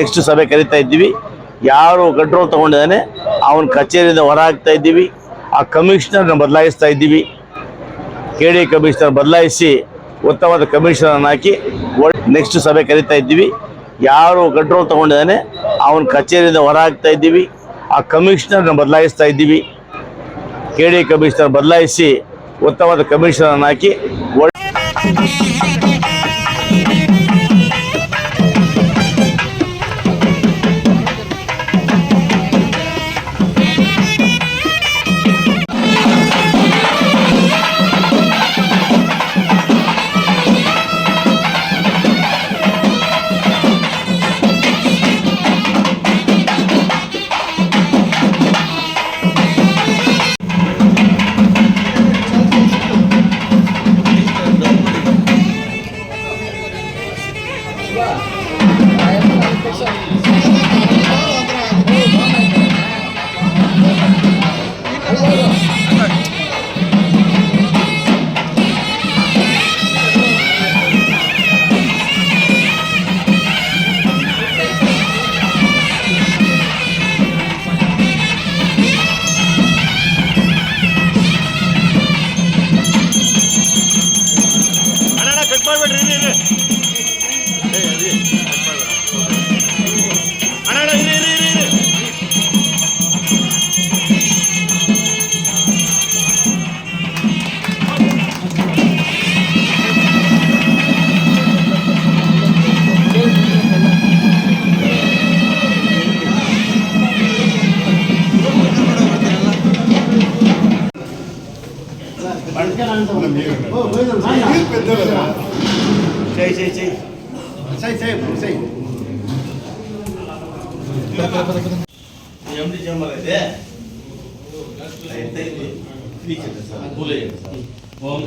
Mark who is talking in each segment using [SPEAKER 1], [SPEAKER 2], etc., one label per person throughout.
[SPEAKER 1] Next ಸಭೆ ಕರಿತಾ ಇದ್ದೀವಿ. ಯಾರು ಕಂಟ್ರೋಲ್ ತಗೊಂಡಿದ್ದಾನೆ, ಅವನ ಕಚೇರಿಯಿಂದ ಹೊರ ಹಾಕ್ತಾ ಇದ್ದೀವಿ. ಆ ಕಮಿಷನರ್ನ ಬದಲಾಯಿಸ್ತಾ ಇದ್ದೀವಿ. ಕೆ ಡಿ ಕಮಿಷನರ್ ಬದಲಾಯಿಸಿ ಉತ್ತಮವಾದ ಕಮಿಷನರ್ ಹಾಕಿ ನೆಕ್ಸ್ಟ್ ಸಭೆ ಕರಿತಾ ಇದ್ದೀವಿ. ಯಾರು ಕಂಟ್ರೋಲ್ ತಗೊಂಡಿದ್ದಾನೆ, ಅವನ ಕಚೇರಿಯಿಂದ ಹೊರ ಹಾಕ್ತಾ ಇದ್ದೀವಿ. ಆ ಕಮಿಷನರ್ನ ಬದಲಾಯಿಸ್ತಾ ಇದ್ದೀವಿ. ಕೆ ಡಿ ಕಮಿಷನರ್ ಬದಲಾಯಿಸಿ ಉತ್ತಮವಾದ ಕಮಿಷನರ್ ಹಾಕಿ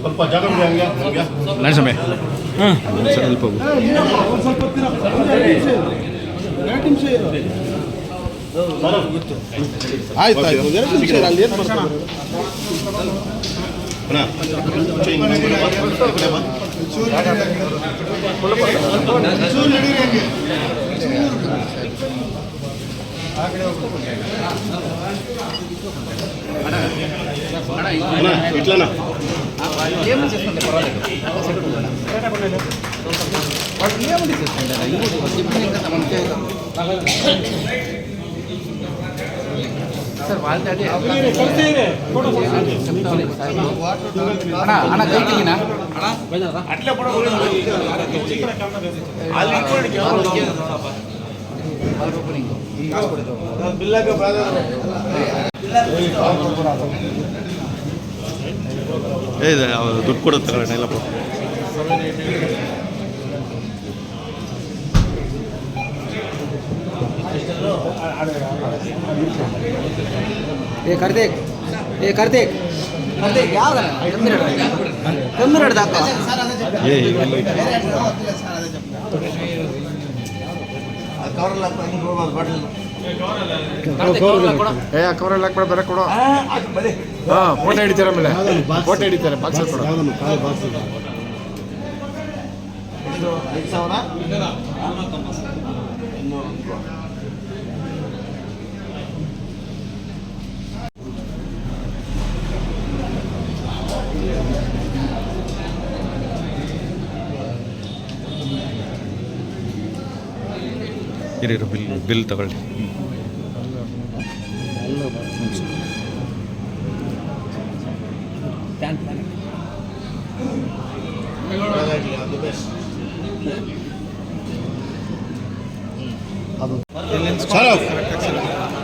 [SPEAKER 1] ಸ್ವಲ್ಪ ಜಾಗ
[SPEAKER 2] ನರಸಮೆ ಹಾಂ ಸ್ವಲ್ಪ
[SPEAKER 3] ಆಯ್ತು ಆಯ್ತು ಎರಡು ನಿಮಿಷ ಅಲ್ಲಿ ಏನು ಬರ್ತಾರೆ
[SPEAKER 1] ఇట్లనా
[SPEAKER 4] అన్న కైకినా
[SPEAKER 1] ಏ ದುಡ್ಡು ಕೊಡುತ್ತಾರೆ ಎಲ್ಲಪ್ಪ
[SPEAKER 4] ಏ ಕಾರ್ತಿಕ್ ಏ ಕಾರ್ತಿಕ್ ಕಾರ್ತಿಕ್ ಯಾವ್ದ ಕಮ್ಮಿ ರೇಟ್ ಹಾಕ
[SPEAKER 1] ಏ
[SPEAKER 2] ಏ ಕವರಲ್ಲಿ ಹಾಕ್ಬೇಡ ಬೇರೆ ಕೊಡು. ಹಾಂ ಫೋಟೋ ಹಿಡಿತಾರೆ ಆಮೇಲೆ? ಫೋಟೋ ಹಿಡಿತಾರೆ ಬಾಕ್ಸ್ ಕೊಡು.
[SPEAKER 3] ಕಾಲು
[SPEAKER 5] ಇರಿರು ಬಿಲ್ ಬಿಲ್ ತಗೊಳ್ಳಿ.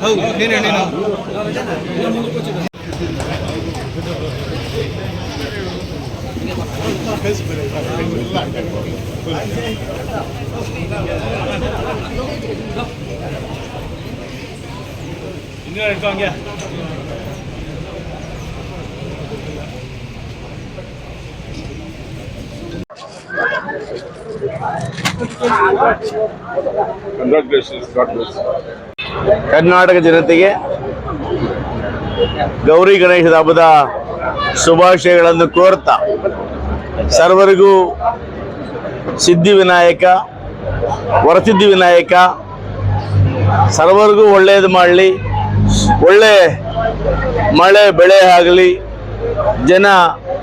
[SPEAKER 4] ಹೌದು ನೀನು ಹೇಳಿ ನಾವು.
[SPEAKER 1] ಕರ್ನಾಟಕ ಜನತೆಗೆ ಗೌರಿ ಗಣೇಶದ ಹಬ್ಬದ ಶುಭಾಶಯಗಳನ್ನು ಕೋರ್ತಾ ಸರ್ವರಿಗೂ ಸಿದ್ಧಿ ವಿನಾಯಕ, ವರಸಿದ್ಧಿ ವಿನಾಯಕ. ಸರ್ವರಿಗೂ ಒಳ್ಳೆಯದು ಮಾಡಲಿ. ಒಳ್ಳೆ ಮಳೆ, ಬೆಳೆ ಆಗಲಿ. ಜನ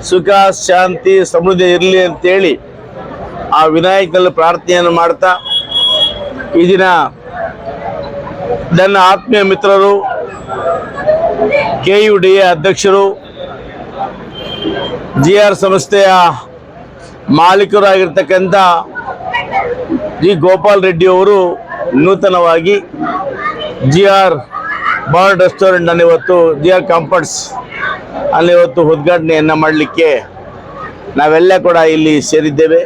[SPEAKER 1] ಸುಖ, ಶಾಂತಿ, ಸಮೃದ್ಧಿ ಇರಲಿ ಅಂತೇಳಿ ಆ ವಿನಾಯಕನಲ್ಲಿ ಪ್ರಾರ್ಥನೆಯನ್ನು ಮಾಡ್ತಾ ಈ ದಿನ ನನ್ನ ಆತ್ಮೀಯ ಮಿತ್ರರು, ಕೆ ಯು ಡಿ ಎ ಅಧ್ಯಕ್ಷರು, ಜಿ ಆರ್ ಸಂಸ್ಥೆಯ ಮಾಲೀಕರಾಗಿರ್ತಕ್ಕಂಥ ಜಿ ಗೋಪಾಲ್ ರೆಡ್ಡಿ ಅವರು ನೂತನವಾಗಿ ಜಿ ಆರ್ ಬಾರ್ ರೆಸ್ಟೋರೆಂಟ್ ಇವತ್ತು ಜಿ ಆರ್ ಕಾಂಪೌಂಡ್ಸ್ ಅಲ್ಲಿ ಇವತ್ತು ಉದ್ಘಾಟನೆಯನ್ನು ಮಾಡಲಿಕ್ಕೆ ನಾವೆಲ್ಲ ಕೂಡ ಇಲ್ಲಿ ಸೇರಿದ್ದೇವೆ.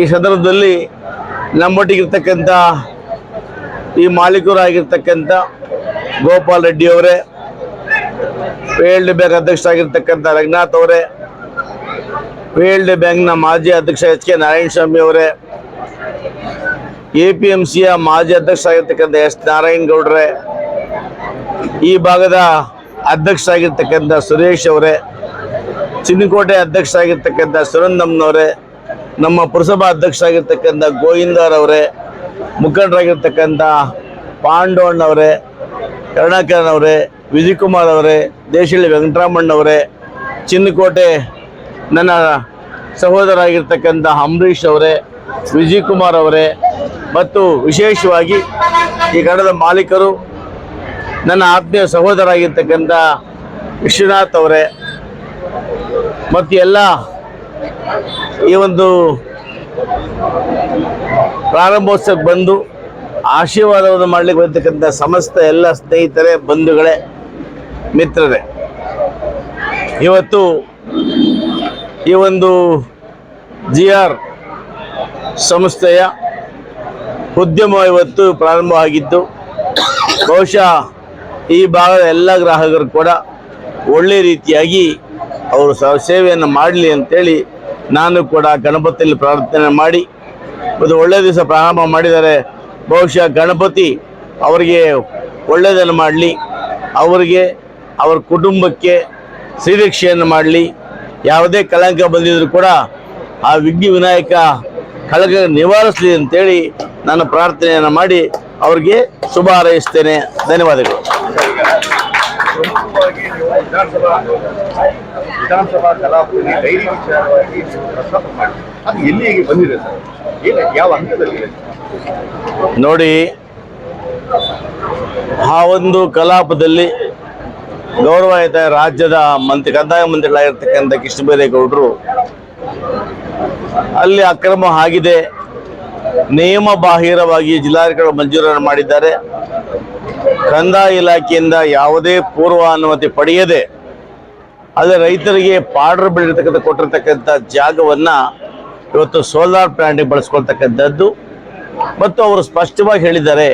[SPEAKER 1] ಈ ಸಂದರ್ಭದಲ್ಲಿ ನಮ್ಮೊಟ್ಟಿಗಿರ್ತಕ್ಕಂಥ ಈ ಮಾಲೀಕರಾಗಿರ್ತಕ್ಕಂಥ ಗೋಪಾಲ್ ರೆಡ್ಡಿ ಅವರೇ ವೇಲ್ಡ್ ಬ್ಯಾಂಕ್ ಅಧ್ಯಕ್ಷರಾಗಿರ್ತಕ್ಕಂಥ ರಂಗನಾಥ್ ಅವರೇ ವೇಲ್ಡ್ ಬ್ಯಾಂಕ್ನ ಮಾಜಿ ಅಧ್ಯಕ್ಷ ಎಚ್ ಕೆ ನಾರಾಯಣ ಸ್ವಾಮಿ ಅವರೇ, ಎ ಪಿ ಎಂ ಸಿಯ ಮಾಜಿ ಅಧ್ಯಕ್ಷರಾಗಿರ್ತಕ್ಕಂಥ ಎಸ್ ನಾರಾಯಣ ಗೌಡ್ರೆ, ಈ ಭಾಗದ ಅಧ್ಯಕ್ಷರಾಗಿರ್ತಕ್ಕಂಥ ಸುರೇಶ್ ಅವರೇ, ಚಿನ್ನಕೋಟೆ ಅಧ್ಯಕ್ಷರಾಗಿರ್ತಕ್ಕಂಥ ಸುರಂದಮ್ನವರೇ, ನಮ್ಮ ಪುರಸಭಾ ಅಧ್ಯಕ್ಷರಾಗಿರ್ತಕ್ಕಂಥ ಗೋವಿಂದರವರೇ ಮುಖಂಡರಾಗಿರ್ತಕ್ಕಂಥ ಪಾಂಡವಣ್ಣವರೇ ಕರುಣಾಕರನ್ ಅವರೇ ವಿಜಯಕುಮಾರ್ ಅವರೇ, ದೇಶಳ್ಳಿ ವೆಂಕಟರಾಮಣ್ಣವರೇ, ಚಿನ್ನಕೋಟೆ ನನ್ನ ಸಹೋದರ ಆಗಿರ್ತಕ್ಕಂಥ ಅಂಬರೀಷ್ ಅವರೇ, ವಿಜಯಕುಮಾರ್ ಅವರೇ, ಮತ್ತು ವಿಶೇಷವಾಗಿ ಈ ಗಣದ ಮಾಲೀಕರು, ನನ್ನ ಆತ್ಮೀಯ ಸಹೋದರ ಆಗಿರ್ತಕ್ಕಂಥ ವಿಶ್ವನಾಥ್ ಅವರೇ, ಮತ್ತು ಎಲ್ಲ ಈ ಒಂದು ಪ್ರಾರಂಭೋತ್ಸವಕ್ಕೆ ಬಂದು ಆಶೀರ್ವಾದವನ್ನು ಮಾಡಲಿಕ್ಕೆ ಬರ್ತಕ್ಕಂಥ ಸಮಸ್ತ ಎಲ್ಲ ಸ್ನೇಹಿತರೇ, ಬಂಧುಗಳೇ, ಮಿತ್ರರೇ. ಇವತ್ತು ಈ ಒಂದು ಜಿ ಆರ್ ಸಂಸ್ಥೆಯ ಉದ್ಯಮ ಇವತ್ತು ಪ್ರಾರಂಭವಾಗಿದ್ದು ಬಹುಶಃ ಈ ಭಾಗದ ಎಲ್ಲ ಗ್ರಾಹಕರು ಕೂಡ ಒಳ್ಳೆ ರೀತಿಯಾಗಿ ಅವರು ಸೇವೆಯನ್ನು ಮಾಡಲಿ ಅಂತೇಳಿ ನಾನು ಕೂಡ ಗಣಪತಿಯಲ್ಲಿ ಪ್ರಾರ್ಥನೆ ಮಾಡಿ, ಒಂದು ಒಳ್ಳೆಯ ದಿವಸ ಪ್ರಾರಂಭ ಮಾಡಿದರೆ ಬಹುಶಃ ಗಣಪತಿ ಅವರಿಗೆ ಒಳ್ಳೆಯದನ್ನು ಮಾಡಲಿ, ಅವರಿಗೆ, ಅವರ ಕುಟುಂಬಕ್ಕೆ ಶ್ರೀರಕ್ಷೆಯನ್ನು ಮಾಡಲಿ ಯಾವುದೇ ಕಳಂಕ ಬಂದಿದ್ರು ಕೂಡ ಆ ವಿಘ್ನ ವಿನಾಯಕ ಕಳಂಕ ನಿವಾರಿಸಲಿ ಅಂತೇಳಿ ನಾನು ಪ್ರಾರ್ಥನೆಯನ್ನು ಮಾಡಿ ಅವ್ರಿಗೆ ಶುಭ ಹಾರೈಸ್ತೇನೆ. ಧನ್ಯವಾದಗಳು.
[SPEAKER 6] ಪ್ರಮುಖವಾಗಿ ನೀವು ವಿಧಾನಸಭಾ ವಿಧಾನಸಭಾ ಕಲಾಪದಲ್ಲಿ ಡೈರಿ ವಿಚಾರವಾಗಿ ನೀವು ಪ್ರಸ್ತಾಪ ಮಾಡಿ ಅದು ಎಲ್ಲಿಗೆ ಬಂದಿದೆ ಸರ್? ಏನು ಯಾವ ಹಂತದಲ್ಲಿದೆ
[SPEAKER 1] ನೋಡಿ ಆ ಒಂದು ಕಲಾಪದಲ್ಲಿ ಗೌರವಾನ್ವಿತ ರಾಜ್ಯದ ಮಂತ್ರಿ, ಕಂದಾಯ ಮಂತ್ರಿಗಳಾಗಿರ್ತಕ್ಕಂಥ ಕೃಷ್ಣ ಬೈರೇಗೌಡರು ಅಲ್ಲಿ ಅಕ್ರಮ ಆಗಿದೆ. ನಿಯಮ ಬಾಹಿರವಾಗಿ ಜಿಲ್ಲಾಧಿಕಾರಿಗಳು ಮಂಜೂರನ್ನು ಮಾಡಿದ್ದಾರೆ. ಕಂದಾಯ ಇಲಾಖೆಯಿಂದ ಯಾವುದೇ ಪೂರ್ವ ಅನುಮತಿ ಪಡೆಯದೆ ಅದೇ ರೈತರಿಗೆ ಪಾಡ್ರ್ ಬೆಳೆದಿರ್ತಕ್ಕಂಥ ಕೊಟ್ಟಿರ್ತಕ್ಕಂಥ ಜಾಗವನ್ನ ಇವತ್ತು ಸೋಲಾರ್ ಪ್ಲಾಂಟಿಗೆ ಬಳಸ್ಕೊಳ್ತಕ್ಕಂಥದ್ದು. ಮತ್ತು ಅವರು ಸ್ಪಷ್ಟವಾಗಿ ಹೇಳಿದ್ದಾರೆ,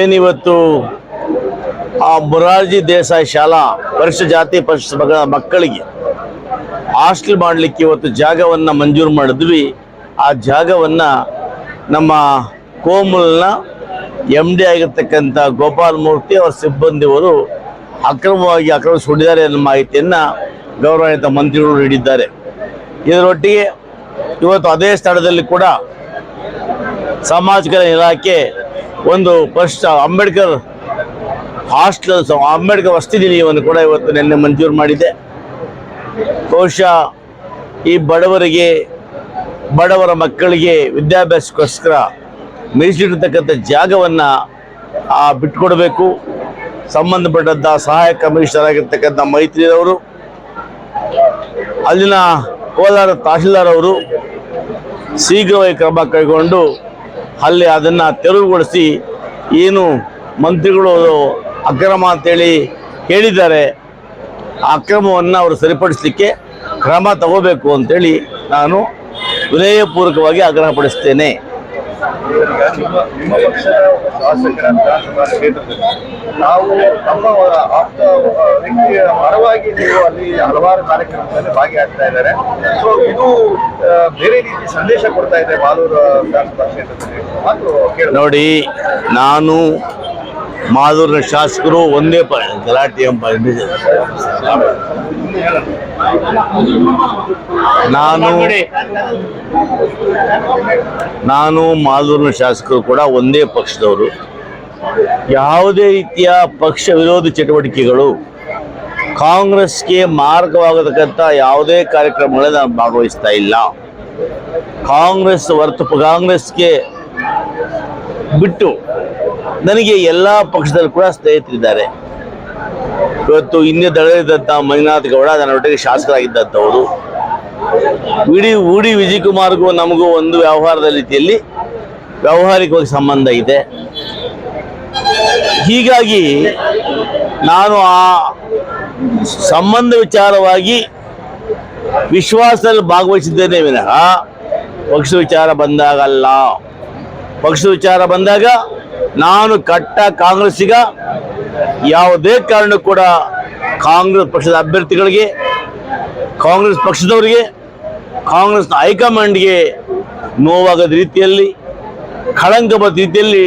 [SPEAKER 1] ಏನಿವತ್ತು ಆ ಮುರಾರ್ಜಿ ದೇಸಾಯಿ ಶಾಲಾ ಪರಿಶಿಷ್ಟ ಜಾತಿ ಪರಿಶಿಷ್ಟ ಮಕ್ಕಳಿಗೆ ಹಾಸ್ಟೆಲ್ ಮಾಡಲಿಕ್ಕೆ ಇವತ್ತು ಜಾಗವನ್ನು ಮಂಜೂರು ಮಾಡಿದ್ವಿ. ಆ ಜಾಗವನ್ನು ನಮ್ಮ ಕೋಮಲ್ನ ಎಂ ಡಿ ಆಗಿರ್ತಕ್ಕಂಥ ಗೋಪಾಲ್ ಮೂರ್ತಿ ಅವರ ಸಿಬ್ಬಂದಿಯವರು ಅಕ್ರಮವಾಗಿ ಆಕ್ರಮಿಸಿಕೊಂಡಿದ್ದಾರೆ ಅನ್ನೋ ಮಾಹಿತಿಯನ್ನು ಗೌರವಾನ್ವಿತ ಮಂತ್ರಿಗಳು ನೀಡಿದ್ದಾರೆ. ಇದರೊಟ್ಟಿಗೆ ಇವತ್ತು ಅದೇ ಸ್ಥಳದಲ್ಲಿ ಕೂಡ ಸಾಮಾಜಿಕ ಇಲಾಖೆ ಒಂದು ಫಸ್ಟ್ ಅಂಬೇಡ್ಕರ್ ಹಾಸ್ಟೆಲ್ ಅಂಬೇಡ್ಕರ್ ವಸತಿ ನಿಲಯವನ್ನು ಕೂಡ ಇವತ್ತು ನಿನ್ನೆ ಮಂಜೂರು ಮಾಡಿದೆ. ಬಹುಶಃ ಈ ಬಡವರಿಗೆ, ಬಡವರ ಮಕ್ಕಳಿಗೆ ವಿದ್ಯಾಭ್ಯಾಸಕ್ಕೋಸ್ಕರ ಮೀಸಲಿಟ್ಟಿರ್ತಕ್ಕಂಥ ಜಾಗವನ್ನು ಬಿಟ್ಕೊಡಬೇಕು ಸಂಬಂಧಪಟ್ಟಂಥ ಸಹಾಯಕ ಕಮಿಷನರ್ ಆಗಿರ್ತಕ್ಕಂಥ ಮೈತ್ರಿಯವರು ಅಲ್ಲಿನ ಕೋಲಾರ ತಹಶೀಲ್ದಾರ್ ಅವರು ಶೀಘ್ರವಾಗಿ ಕ್ರಮ ಕೈಗೊಂಡು ಅಲ್ಲಿ ಅದನ್ನು ತೆರವುಗೊಳಿಸಿ ಏನು ಮಂತ್ರಿಗಳು ಅಕ್ರಮ ಅಂತೇಳಿ ಹೇಳಿದ್ದಾರೆ. ಆ ಅಕ್ರಮವನ್ನು ಅವರು ಸರಿಪಡಿಸಲಿಕ್ಕೆ ಕ್ರಮ ತಗೋಬೇಕು ಅಂತೇಳಿ ನಾನು ವಿನಯಪೂರ್ವಕವಾಗಿ ಆಗ್ರಹಪಡಿಸ್ತೇನೆ
[SPEAKER 6] ಈಗ ನಿಮ್ಮ ನಿಮ್ಮ ಪಕ್ಷದ ಒಬ್ಬ ಶಾಸಕರ ವಿಧಾನಸಭಾ ಕ್ಷೇತ್ರದಲ್ಲಿ ನಾವು ನಮ್ಮ ಆಪ್ತ ವ್ಯಕ್ತಿಯ ಪರವಾಗಿ ನೀವು ಅಲ್ಲಿ ಹಲವಾರು ಕಾರ್ಯಕ್ರಮದಲ್ಲಿ ಭಾಗಿಯಾಗ್ತಾ ಇದ್ದಾರೆ. ಸೊ ಇದು ಬೇರೆ ರೀತಿ ಸಂದೇಶ ಕೊಡ್ತಾ ಇದೆ ಮಾಲೂರು ವಿಧಾನಸಭಾ ಕ್ಷೇತ್ರದಲ್ಲಿ. ಮಾತು
[SPEAKER 1] ನೋಡಿ ನಾನು ಮಾದೂರಿನ ಶಾಸಕರು ಒಂದೇ ಗಲಾಟೆ ಎಂಬ ನಾನು ನಾನು ಮಾದೂರಿನ ಶಾಸಕರು ಕೂಡ ಒಂದೇ ಪಕ್ಷದವರು. ಯಾವುದೇ ರೀತಿಯ ಪಕ್ಷ ವಿರೋಧಿ ಚಟುವಟಿಕೆಗಳು ಕಾಂಗ್ರೆಸ್ಗೆ ಮಾರ್ಗವಾಗತಕ್ಕಂಥ ಯಾವುದೇ ಕಾರ್ಯಕ್ರಮಗಳಲ್ಲಿ ನಾನು ಭಾಗವಹಿಸ್ತಾ ಇಲ್ಲ. ಕಾಂಗ್ರೆಸ್ ಹೊರತು ಕಾಂಗ್ರೆಸ್ಗೆ ಬಿಟ್ಟು ನನಗೆ ಎಲ್ಲ ಪಕ್ಷದಲ್ಲಿ ಕೂಡ ಸ್ನೇಹಿತರಿದ್ದಾರೆ. ಇವತ್ತು ಹಿಂದೆ ದಳದಂಥ ಮಂಜುನಾಥ್ ಗೌಡ ನನ್ನೊಟ್ಟಿಗೆ ಶಾಸಕರಾಗಿದ್ದಂಥವರು. ಇಡೀ ಉಡಿ ವಿಜಯ್ ಕುಮಾರ್ಗೂ ನಮಗೂ ಒಂದು ವ್ಯವಹಾರದ ರೀತಿಯಲ್ಲಿ ವ್ಯಾವಹಾರಿಕವಾಗಿ ಸಂಬಂಧ ಇದೆ. ಹೀಗಾಗಿ ನಾನು ಆ ಸಂಬಂಧ ವಿಚಾರವಾಗಿ ವಿಶ್ವಾಸದಲ್ಲಿ ಭಾಗವಹಿಸಿದ್ದೇನೆ ವಿನಃ. ಪಕ್ಷ ವಿಚಾರ ಬಂದಾಗಲ್ಲ. ಪಕ್ಷ ವಿಚಾರ ಬಂದಾಗ ನಾನು ಕಟ್ಟ ಕಾಂಗ್ರೆಸ್ಸಿಗ ಯಾವುದೇ ಕಾರಣ ಕೂಡ ಕಾಂಗ್ರೆಸ್ ಪಕ್ಷದ ಅಭ್ಯರ್ಥಿಗಳಿಗೆ, ಕಾಂಗ್ರೆಸ್ ಪಕ್ಷದವರಿಗೆ, ಕಾಂಗ್ರೆಸ್ನ ಹೈಕಮಾಂಡ್ಗೆ ನೋವಾಗದ ರೀತಿಯಲ್ಲಿ ಕಳಂಕ ಬದ್ದ ರೀತಿಯಲ್ಲಿ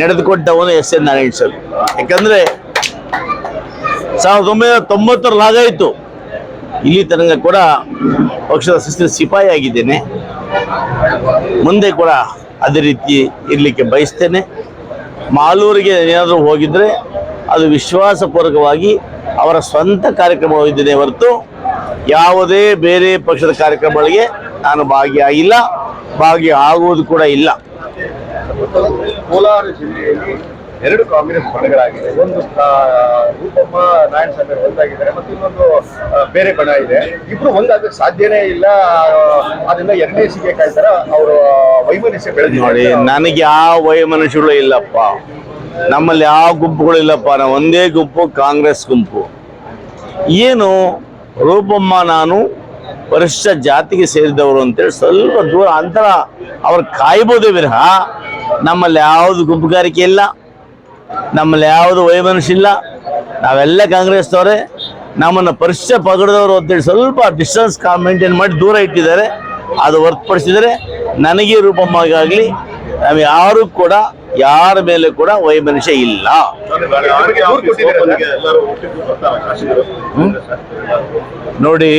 [SPEAKER 1] ನಡೆದುಕೊಟ್ಟವನು ಎಸ್ ಎನ್ ನಾರಾಯಣ ಸ್ವಾಮಿ ಯಾಕಂದ್ರೆ ಸಾವಿರದ ಒಂಬೈನೂರ ತೊಂಬತ್ತರಲ್ಲಿ ಲಾಗಾಯಿತು ಇಲ್ಲಿ ತನಕ ಕೂಡ ಪಕ್ಷದ ಶಿಸ್ತಿನ ಸಿಪಾಯಿ ಆಗಿದ್ದೇನೆ. ಮುಂದೆ ಕೂಡ ಅದೇ ರೀತಿ ಇರಲಿಕ್ಕೆ ಬಯಸ್ತೇನೆ. ಮಾಲೂರಿಗೆ ಏನಾದರೂ ಹೋಗಿದ್ರೆ ಅದು ವಿಶ್ವಾಸಪೂರ್ವಕವಾಗಿ ಅವರ ಸ್ವಂತ ಕಾರ್ಯಕ್ರಮವಾಗಿದ್ದೇನೆ ಹೊರತು ಯಾವುದೇ ಬೇರೆ ಪಕ್ಷದ ಕಾರ್ಯಕ್ರಮಗಳಿಗೆ ನಾನು ಭಾಗಿಯಾಗಿಲ್ಲ, ಭಾಗಿಯಾಗುವುದು ಕೂಡ ಇಲ್ಲ.
[SPEAKER 6] ಕೋಲಾರ ಜಿಲ್ಲೆಯಲ್ಲಿ ಎರಡು ಕಾಂಗ್ರೆಸ್ ಬಣಗಳಾಗಿದೆ ಒಂದು ರೂಪಮ್ಮ ನಾರಾಯಣ ಸ್ವಾಮಿ ಒಂದಾಗಿದ್ದಾರೆ ಮತ್ತು ಇನ್ನೊಂದು ಬೇರೆ ಬಣ ಇದೆ. ಇಬ್ರು ಒಂದಾಗಕ್ಕೆ ಸಾಧ್ಯನೇ ಇಲ್ಲ. ಅದನ್ನ ಎರಡನೇ ಸಿಗೆ ಕಾಯ್ತಾರ ಅವರು ವೈಮನಸ್ಯ
[SPEAKER 1] ನೋಡಿ ನನಗೆ ಯಾವ ವೈಮನಸ್ಸುಗಳು ಇಲ್ಲಪ್ಪ. ನಮ್ಮಲ್ಲಿ ಯಾವ ಗುಂಪುಗಳು ಇಲ್ಲಪ್ಪ. ನಾವು ಒಂದೇ ಗುಂಪು ಕಾಂಗ್ರೆಸ್ ಗುಂಪು. ಏನು ರೂಪಮ್ಮ ನಾನು ವರಿಷ್ಠ ಜಾತಿಗೆ ಸೇರಿದವರು ಅಂತೇಳಿ ಸ್ವಲ್ಪ ದೂರ ಅಂತರ ಅವ್ರು ಕಾಯ್ಬೋದೇ ವಿರಹ. ನಮ್ಮಲ್ಲಿ ಯಾವುದು ಗುಂಪುಗಾರಿಕೆ ಇಲ್ಲ. ನಮ್ಮಲ್ಲಿ ಯಾವುದು ವೈಮನುಷ್ಯಿಲ್ಲ ನಾವೆಲ್ಲ ಕಾಂಗ್ರೆಸ್ನವರೇ, ನಮ್ಮನ್ನು ಪರಿಶ್ಯ ಪಗಡದವರು ಅಂತೇಳಿ ಸ್ವಲ್ಪ ಡಿಸ್ಟೆನ್ಸ್ ಮೇಂಟೈನ್ ಮಾಡಿ ದೂರ ಇಟ್ಟಿದ್ದಾರೆ. ಅದು ಹೊರತುಪಡಿಸಿದರೆ ನನಗೆ ರೂಪಮ್ಮಗಾಗಲಿ ನಾವು ಯಾರು ಕೂಡ, ಯಾರ ಮೇಲೆ ಕೂಡ ವೈಮನಸ್ಯ ಇಲ್ಲ? ನೋಡಿ,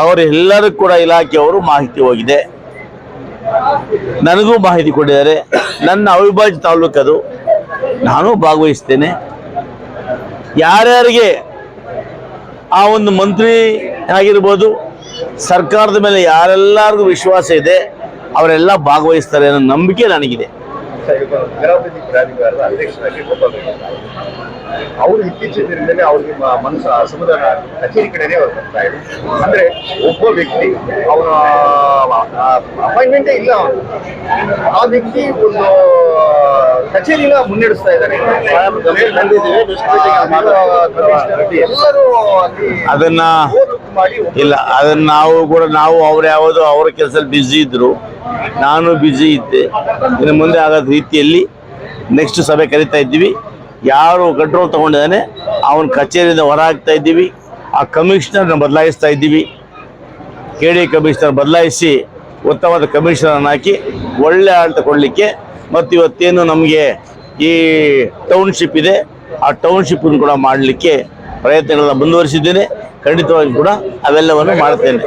[SPEAKER 1] ಅವರೆಲ್ಲರೂ ಕೂಡ ಇಲಾಖೆಯವರು ಮಾಹಿತಿ ಹೋಗಿದೆ. ನನಗೂ ಮಾಹಿತಿ ಕೊಟ್ಟಿದ್ದಾರೆ. ನನ್ನ ಅವಿಭಾಜ್ಯ ತಾಲೂಕದು ನಾನು ಭಾಗವಹಿಸ್ತೇನೆ. ಯಾರ್ಯಾರಿಗೆ ಆ ಒಂದು ಮಂತ್ರಿ ಆಗಿರ್ಬೋದು, ಸರ್ಕಾರದ ಮೇಲೆ ಯಾರೆಲ್ಲರಿಗೂ ವಿಶ್ವಾಸ ಇದೆ, ಅವರೆಲ್ಲ ಭಾಗವಹಿಸ್ತಾರೆ ಅನ್ನೋ ನಂಬಿಕೆ ನನಗಿದೆ.
[SPEAKER 6] ನಗರಾಭಿವೃದ್ಧಿ ಪ್ರಾಧಿಕಾರದ ಅಧ್ಯಕ್ಷರಾಗಿ ಅವರು ಇತ್ತೀಚಿನ ದಿನದಲ್ಲಿ ಅವ್ರಿಗೆ ಮನಸ್ಸು ಅಸಮಾಧಾನ ಕಚೇರಿ ಕಡೆನೇ ಅವ್ರು ಬರ್ತಾ ಇದೆ ಅಂದ್ರೆ ಒಬ್ಬ ವ್ಯಕ್ತಿ ಅವನ ಅಪಾಯಿಂಟ್ಮೆಂಟೇ ಇಲ್ಲ. ಆ ವ್ಯಕ್ತಿ ಒಂದು ಕಚೇರಿನ ಮುನ್ನಡೆಸ್ತಾ ಇದ್ದಾರೆ ಎಲ್ಲರೂ
[SPEAKER 1] ಅದನ್ನ ಇಲ್ಲ ಅದನ್ನ ನಾವು ಕೂಡ ನಾವು ಅವ್ರು ಯಾವುದು ಅವ್ರ ಕೆಲಸದಲ್ಲಿ ಬ್ಯುಸಿ ಇದ್ರು. ನಾನು ಬ್ಯುಸಿ ಇದ್ದೆ. ಇನ್ನು ಮುಂದೆ ಆಗೋದ್ ರೀತಿಯಲ್ಲಿ ನೆಕ್ಸ್ಟ್ ಸಭೆ ಕರಿತಾ ಇದ್ದೀವಿ. ಯಾರು ಕಂಟ್ರೋಲ್ ತಗೊಂಡಿದ್ದಾನೆ, ಅವನ ಕಚೇರಿಯಿಂದ ಹೊರ ಹಾಕ್ತಾ ಇದ್ದೀವಿ. ಆ ಕಮಿಷನರ್ನ ಬದಲಾಯಿಸ್ತಾ ಇದ್ದೀವಿ. ಕೆ ಡಿ ಕಮಿಷನರ್ ಬದಲಾಯಿಸಿ ಉತ್ತಮವಾದ ಕಮಿಷನರ್ನ ಹಾಕಿ ಒಳ್ಳೆ ಆಡಳಿತ ಕೊಡಲಿಕ್ಕೆ ಮತ್ತು ಇವತ್ತೇನು ನಮಗೆ ಈ ಟೌನ್ಶಿಪ್ ಇದೆ, ಆ ಟೌನ್ಶಿಪ್ಪನ್ನು ಕೂಡ ಮಾಡಲಿಕ್ಕೆ ಪ್ರಯತ್ನಗಳನ್ನ ಮುಂದುವರಿಸಿದ್ದೇನೆ. ಖಂಡಿತವಾಗಿ ಕೂಡ ಅವೆಲ್ಲವನ್ನು ಮಾಡ್ತೇನೆ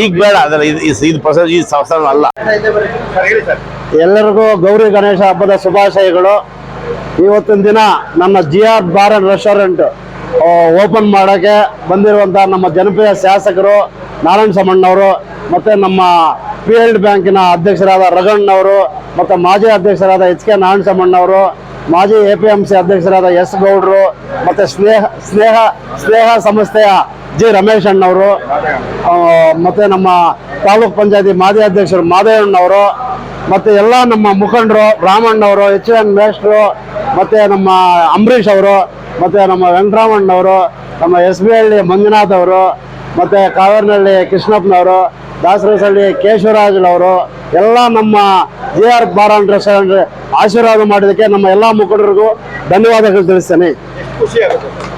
[SPEAKER 1] ಈಗ ಬೇಡ ಅದರ ಇದು ಇದು ಈ ಸಂಸ್ಥಾನ ಅಲ್ಲ.
[SPEAKER 5] ಎಲ್ಲರಿಗೂ ಗೌರಿ ಗಣೇಶ ಹಬ್ಬದ ಶುಭಾಶಯಗಳು. ಇವತ್ತಿನ ದಿನ ನಮ್ಮ G R bar and restaurant open ಮಾಡೋಕ್ಕೆ ಬಂದಿರುವಂಥ ನಮ್ಮ ಜನಪ್ರಿಯ ಶಾಸಕರು ನಾರಾಯಣ ಸಮಣ್ಣವರು ಮತ್ತು ನಮ್ಮ ಪಿ ಎಲ್ ಬ್ಯಾಂಕಿನ ಅಧ್ಯಕ್ಷರಾದ ರಘಣ್ಣವರು ಮತ್ತು ಮಾಜಿ ಅಧ್ಯಕ್ಷರಾದ ಎಚ್ ಕೆ ನಾರಾಯಣಸಮ್ಮಣ್ಣವರು ಮಾಜಿ ಎ ಪಿ ಎಂ ಸಿ ಅಧ್ಯಕ್ಷರಾದ ಎಸ್ ಗೌಡ್ರು ಮತ್ತು ಸ್ನೇಹ ಸ್ನೇಹ ಸ್ನೇಹ ಸಂಸ್ಥೆಯ ಜಿ ರಮೇಶ್ ಅಣ್ಣವರು ಮತ್ತು ನಮ್ಮ ತಾಲೂಕ್ ಪಂಚಾಯತಿ ಮಾಜಿ ಅಧ್ಯಕ್ಷರು ಮಾದೇವಣ್ಣವರು, ಮತ್ತು ಎಲ್ಲ ನಮ್ಮ ಮುಖಂಡರು ರಾಮಣ್ಣವರು, ಎಚ್ ಎನ್ ಮೇಷ್ಟ್ರು, ಮತ್ತು ನಮ್ಮ ಅಂಬರೀಷ್ ಅವರು, ಮತ್ತು ನಮ್ಮ ವೆಂಕಟರಾಮಣ್ಣವರು, ನಮ್ಮ ಎಸ್ ಬಿ ಹಳ್ಳಿ ಮಂಜುನಾಥ್ ಅವರು, ಮತ್ತು ಕಾವೇರಿನಹಳ್ಳಿ ಕೃಷ್ಣಪ್ಪನವರು ದಾಸರಸಹಳ್ಳಿ ಕೇಶವರಾಜುಲವರು ಎಲ್ಲ ನಮ್ಮ ಜೆ ಆರ್ ಬಾರ್ ಅಂಡ್ ಆಶೀರ್ವಾದ ಮಾಡಿದಕ್ಕೆ ನಮ್ಮ ಎಲ್ಲ ಮುಖಂಡರಿಗೂ ಧನ್ಯವಾದಗಳು ತಿಳಿಸ್ತೇನೆ.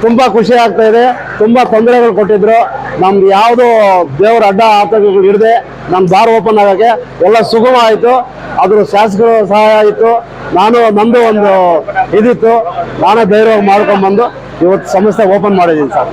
[SPEAKER 5] ತುಂಬಾ ಖುಷಿ ಆಗ್ತಾ ಇದೆ, ತುಂಬಾ ತೊಂದರೆಗಳು ಕೊಟ್ಟಿದ್ರು. ನಮ್ಗೆ ಯಾವುದು ದೇವರ ಅಡ್ಡ ಆತಂಕಗಳು ಇರದೆ ನಮ್ಮ ಬಾರ್ ಓಪನ್ ಆಗಕ್ಕೆ ಎಲ್ಲ ಸುಗಮ ಆಯಿತು. ಅದ್ರ ಶಾಸಕರು ಸಹಾಯ ಆಯಿತು. ನಾನು ನಂದು ಒಂದು ಇದಿತ್ತು. ನಾನೇ ಧೈರ್ಯವಾಗಿ ಮಾಡ್ಕೊಂಡ್ಬಂದು ಇವತ್ತು ಸಂಸ್ಥೆ ಓಪನ್ ಮಾಡಿದ್ದೀನಿ ಸರ್.